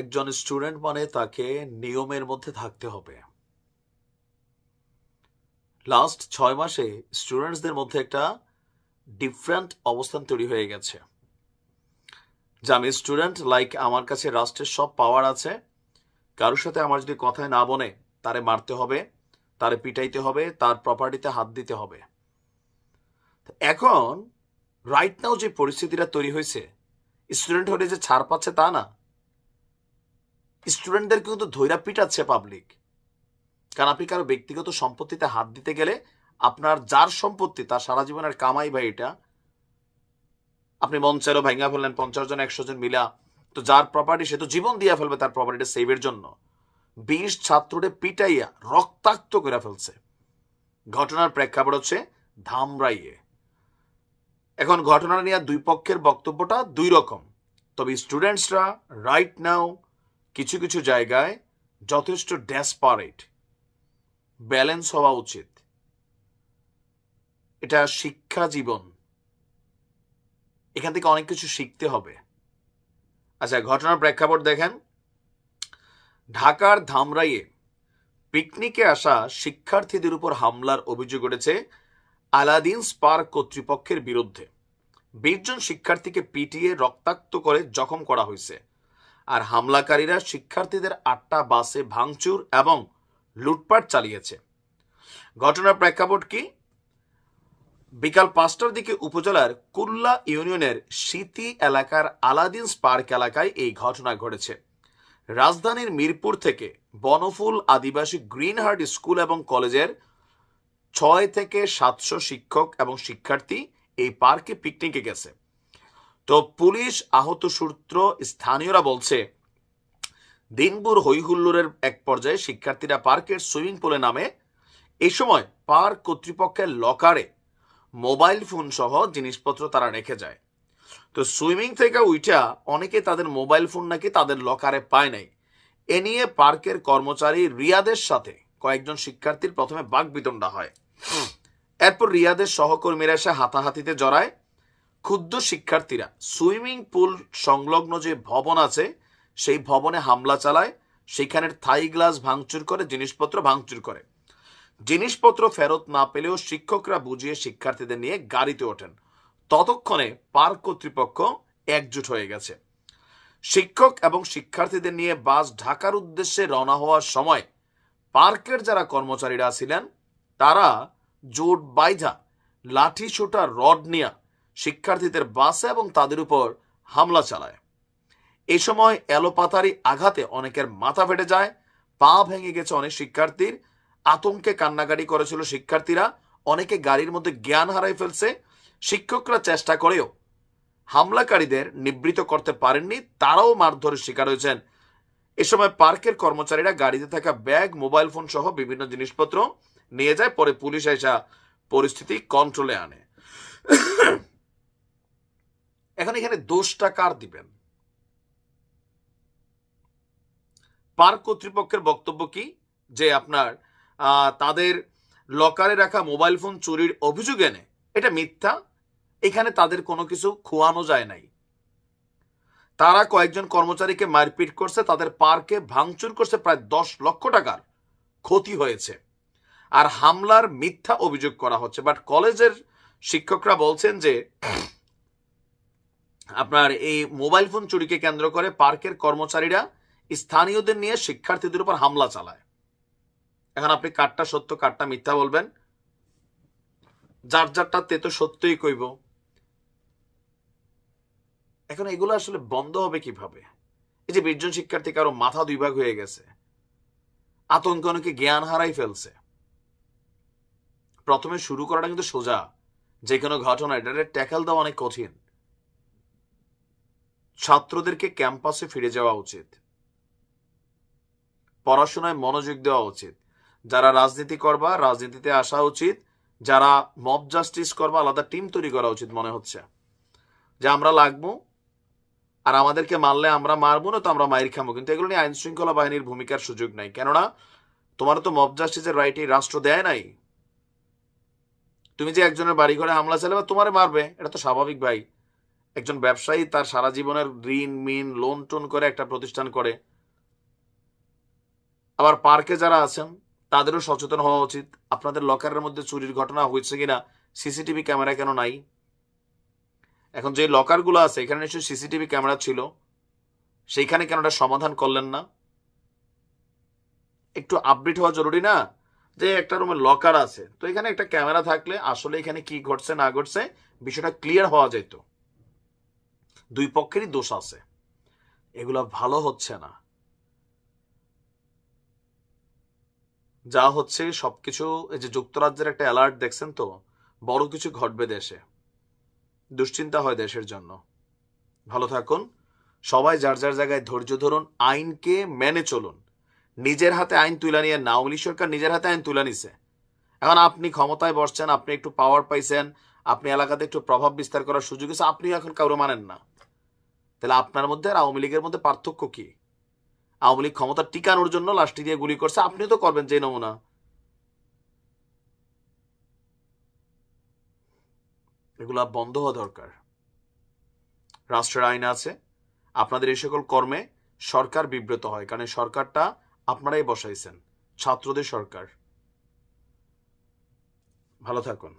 একজন স্টুডেন্ট মানে তাকে নিয়মের মধ্যে থাকতে হবে। লাস্ট ছয় মাসে স্টুডেন্টসদের মধ্যে একটা ডিফারেন্ট অবস্থান তৈরি হয়ে গেছে। যে আমি স্টুডেন্ট লাইক আমার কাছে রাষ্ট্রের সব পাওয়ার আছে, কারোর সাথে আমার যদি কথায় না বনে তারে মারতে হবে, তারে পিটাইতে হবে, তার প্রপার্টিতে হাত দিতে হবে। এখন রাইট নাও যে পরিস্থিতিটা তৈরি হয়েছে স্টুডেন্ট হলে যে ছাড় পাচ্ছে তা না। স্টুডেন্টদের কিন্তু ধৈরা পিটাচ্ছে পাবলিক কারণ আপনি কারও ব্যক্তিগত সম্পত্তিতে হাত দিতে গেলে আপনার যার সম্পত্তি, তার সারা জীবনের কামাই ভাই এটা, আপনি মঞ্চেরও ভাঙ্গা ফেললেন, পঞ্চাশ জন, একশো জন মিলা, তো যার প্রপার্টি সে তো জীবন দিয়ে ফেলবে তার প্রপার্টিটা সেভের জন্য। বিশ ছাত্রটে পিটাইয়া রক্তাক্ত করে ফেলছে। ঘটনার প্রেক্ষাপট হচ্ছে ধামরাইয়ে। এখন ঘটনা নিয়ে দুই পক্ষের বক্তব্যটা দুই রকম। তবে স্টুডেন্টসরা রাইট নাও কিছু কিছু জায়গায় যথেষ্ট ডেসপারেট ব্যালেন্স হওয়া উচিত। এটা শিক্ষা জীবন। এখান থেকে অনেক কিছু শিখতে হবে। আচ্ছা ঘটনার প্রেক্ষাপট দেখেন। ঢাকার ধামরাইয়ে পিকনিকে আসা শিক্ষার্থীদের উপর হামলার অভিযোগ উঠেছে আলাদিন স্পার্ক কর্তৃপক্ষের বিরুদ্ধে। বিশজন শিক্ষার্থীকে পিটিয়ে রক্তাক্ত করে জখম করা হয়েছে। আর হামলাকারীরা শিক্ষার্থীদের আটটা বাসে ভাঙচুর এবং লুটপাট চালিয়েছে। ঘটনার প্রেক্ষাপট কি? বিকাল পাঁচটার দিকে উপজেলার কুল্লা ইউনিয়নের সিতি এলাকার আলাদিন স্পার্ক এলাকায় এই ঘটনা ঘটেছে। রাজধানীর মিরপুর থেকে বনফুল আদিবাসী গ্রিনহার্ট স্কুল এবং কলেজের ছয় থেকে সাতশো শিক্ষক এবং শিক্ষার্থী এই পার্কে পিকনিকে গেছে। তো পুলিশ আহত সূত্র স্থানীয়রা বলছে, দিনভর হৈহুল্লোরের এক পর্যায়ে শিক্ষার্থীরা পার্কের সুইমিং পুলে নামে। এই সময় পার্ক কর্তৃপক্ষের লকারে মোবাইল ফোন সহ জিনিসপত্র তারা রেখে যায়। তো সুইমিং থেকে উইটা অনেকে তাদের মোবাইল ফোন নাকি তাদের লকারে পায় নাই। এ নিয়ে পার্কের কর্মচারী রিয়াদের সাথে কয়েকজন শিক্ষার্থীর প্রথমে বাঘ বিতণ্ডা হয়। এরপর রিয়াদের সহকর্মীরা এসে হাতাহাতিতে জড়ায়। ক্ষুদ্র শিক্ষার্থীরা, সুইমিং পুল সংলগ্ন যে ভবন আছে, সেই ভবনে হামলা চালায়, সেখানের থাই গ্লাস ভাঙচুর করে, জিনিসপত্র ভাঙচুর করে। জিনিসপত্র ফেরত না পেলেও শিক্ষকরা বুঝিয়ে শিক্ষার্থীদের নিয়ে গাড়িতে ওঠেন। ততক্ষণে পার্ক কর্তৃপক্ষ একজুট হয়ে গেছে। শিক্ষক এবং শিক্ষার্থীদের নিয়ে বাস ঢাকার উদ্দেশ্যে রওনা হওয়ার সময় পার্কের যারা কর্মচারীরা ছিলেন, তারা জোট বাইধা লাঠি ছোটা রড নিয়ে শিক্ষার্থীদের বাসে এবং তাদের উপর হামলা চালায়। এ সময় এলোপাতারি আঘাতে অনেকের মাথা ফেটে যায়, পা ভেঙে গেছে অনেক শিক্ষার্থীর, আতঙ্কে কান্নাকাটি করেছিল শিক্ষার্থীরা, অনেকে গাড়ির মধ্যে জ্ঞান হারাই ফেলছে, শিক্ষকরা চেষ্টা করেও হামলাকারীদের নিবৃত করতে পারেননি, তারাও মারধরের শিকার হয়েছেন। এ সময় পার্কের কর্মচারীরা গাড়িতে থাকা ব্যাগ, মোবাইল ফোন সহ বিভিন্ন জিনিসপত্র নিয়ে যায়, পরে পুলিশ এসা পরিস্থিতি কন্ট্রোলে আনে। এখন এখানে দোষটা কার দিবেন? পার্ক কর্তৃপক্ষের বক্তব্য কি? যে আপনার তাদের লকারে রাখা মোবাইল ফোন চুরির অভিযোগ এনে, এটা মিথ্যা? এখানে তাদের কোনো কিছু খোয়ানো যায় নাই। তারা কয়েকজন কর্মচারীকে মারপিট করছে, তাদের পার্কে ভাঙচুর করছে, প্রায় দশ লক্ষ টাকার ক্ষতি হয়েছে। আর হামলার মিথ্যা অভিযোগ করা হচ্ছে। বাট কলেজের শিক্ষকরা বলছেন যে আপনার এই মোবাইল ফোন চুরিকে কেন্দ্র করে পার্কের কর্মচারীরা স্থানীয়দের নিয়ে শিক্ষার্থীদের উপর হামলা চালায়। এখন আপনি কারটা সত্য, কারটা মিথ্যা বলবেন? যার যারটা তে তো সত্যই কইব। এখন এগুলো আসলে বন্ধ হবে কীভাবে? এই যে বিশজন শিক্ষার্থী কারও মাথা দুই ভাগ হয়ে গেছে। আতঙ্ক অনেকে জ্ঞান হারাই ফেলছে। প্রথমে শুরু করাটা কিন্তু সোজা। যে কোনো ঘটনা, এটা ট্যাকেল দেওয়া অনেক কঠিন। ছাত্রদেরকে ক্যাম্পাসে ফিরে যাওয়া উচিত। পড়াশোনায় মনোযোগ দেওয়া উচিত। যারা রাজনীতি করবা, রাজনীতিতে আসা উচিত। যারা মব জাস্টিস করবা, আলাদা টিম তৈরি করা উচিত মনে হচ্ছে। যে আমরা লাগবো, আর আমাদেরকে মারলে আমরা মারবো না তো আমরা মায়ের খামো। কিন্তু এগুলো নিয়ে আইন শৃঙ্খলা বাহিনীর ভূমিকার সুযোগ নাই। কেননা, তোমার তো মব জাস্টিসের রাইট এই রাষ্ট্র দেয় নাই। তুমি যে একজনের বাড়ি ঘরে হামলা চালাবে, তোমারে মারবে, এটা তো স্বাভাবিক ভাই। একজন ব্যবসায়ী তার সারা জীবনের ঋণ, মিন লোন টোন করে একটা প্রতিষ্ঠান করে। আবার পার্কে যারা আছেন, তাদেরও সচেতন হওয়া উচিত। আপনাদের লকারের মধ্যে চুরির ঘটনা হয়েছে কিনা, সিসিটিভি ক্যামেরা কেন নাই? এখন যে লকারগুলো আছে, এখানে নিশ্চয়ই সিসিটিভি ক্যামেরা ছিল। সেইখানে কেন ওটা সমাধান করলেন না? একটু আপডেট হওয়া জরুরি না যে একটা রুমে লকার আছে। তো এখানে একটা ক্যামেরা থাকলে আসলে এখানে কি ঘটছে, না ঘটছে, বিষয়টা ক্লিয়ার হওয়া যেত। দুই পক্ষেরই দোষ আছে। এগুলা ভালো হচ্ছে না। যা হচ্ছে সবকিছু, এই যে যুক্তরাজ্যের একটা অ্যালার্ট দেখছেন তো, বড় কিছু ঘটবে দেশে। দুশ্চিন্তা হয় দেশের জন্য। ভালো থাকুন। সবাই যার যার জায়গায় ধৈর্য ধরুন, আইনকে মেনে চলুন। নিজের হাতে আইন তুলে নিয়ে না লীগ সরকার নিজের হাতে আইন তুলে নিছে। এখন আপনি ক্ষমতায় বসছেন, আপনি একটু পাওয়ার পাইছেন, আপনি এলাকাতে একটু প্রভাব বিস্তার করার সুযোগ আছে আপনি এখন কারও মানেন না। তাহলে আপনার মধ্যে আর আওয়ামী লীগের মধ্যে পার্থক্য কি? আওয়ামী লীগ ক্ষমতা টিকানোর জন্য লাস্টি দিয়ে গুলি করছে, আপনিও তো করবেন যে নমুনা। এগুলা বন্ধ হওয়া দরকার। রাষ্ট্রের আইন আছে, আপনাদের এই সকল কর্মে সরকার বিব্রত হয়, কারণ সরকারটা আপনারাই বসাইছেন, ছাত্রদের সরকার। ভালো থাকুন।